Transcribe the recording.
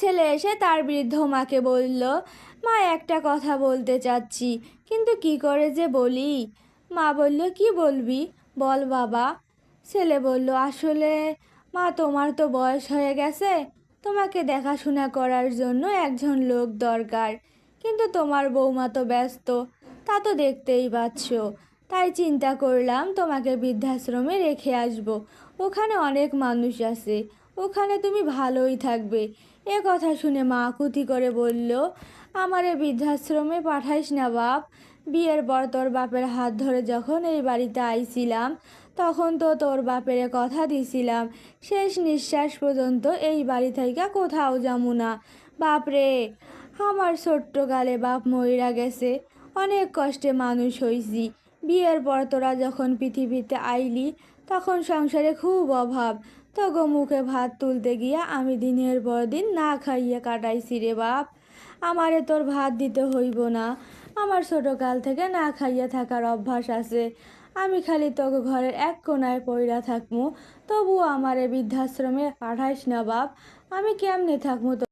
ছেলে এসে তার বৃদ্ধ মাকে বলল, মা, একটা কথা বলতে চাচ্ছি। কিন্তু কি করে যে বলি? মা বলল, কি বলবি? বল বাবা। ছেলে বলল, আসলে মা, তোমার তো বয়স হয়ে গেছে। তোমাকে দেখাশোনা করার জন্য একজন লোক দরকার। কিন্তু তোমার বৌমা তো ব্যস্ত, তা তো দেখতেই পাচ্ছ। তাই চিন্তা করলাম, তোমাকে বৃদ্ধাশ্রমে রেখে আসব। ওখানে অনেক মানুষ আছে। ওখানে তুমি ভালোই থাকবে। এ কথা শুনে মা কুতি করে বলল, আমারে বৃদ্ধাশ্রমে পাঠাইস না বাপ। বিয়ের পর তোর বাপের হাত ধরে যখন এই বাড়িতে আইছিলাম, তখন তো তোর বাপের কথা দিছিলাম। শেষ নিঃশ্বাস পর্যন্ত এই বাড়ি থেকে কোথাও যাব না। বাপরে আমার ছোট্ট গালে বাপ মইরা গেছে। অনেক কষ্টে মানুষ হইছি। বিয়ের পর তোরা যখন পৃথিবীতে আইলি, তখন সংসারে খুব অভাব। তগো মুখে ভাত তুলতে গিয়া আমি দিনের পর দিন না খাইয়ে কাটাইছি রে বাপ। আমারে তোর ভাত দিতে হইব না। আমার ছোটোকাল থেকে না খাইয়া থাকার অভ্যাস আছে। আমি খালি তোকে ঘরের এক কোনায় পইরা থাকমু। তবুও আমারে বৃদ্ধাশ্রমে পাঠাইস না বাপ। আমি কেমনে থাকমু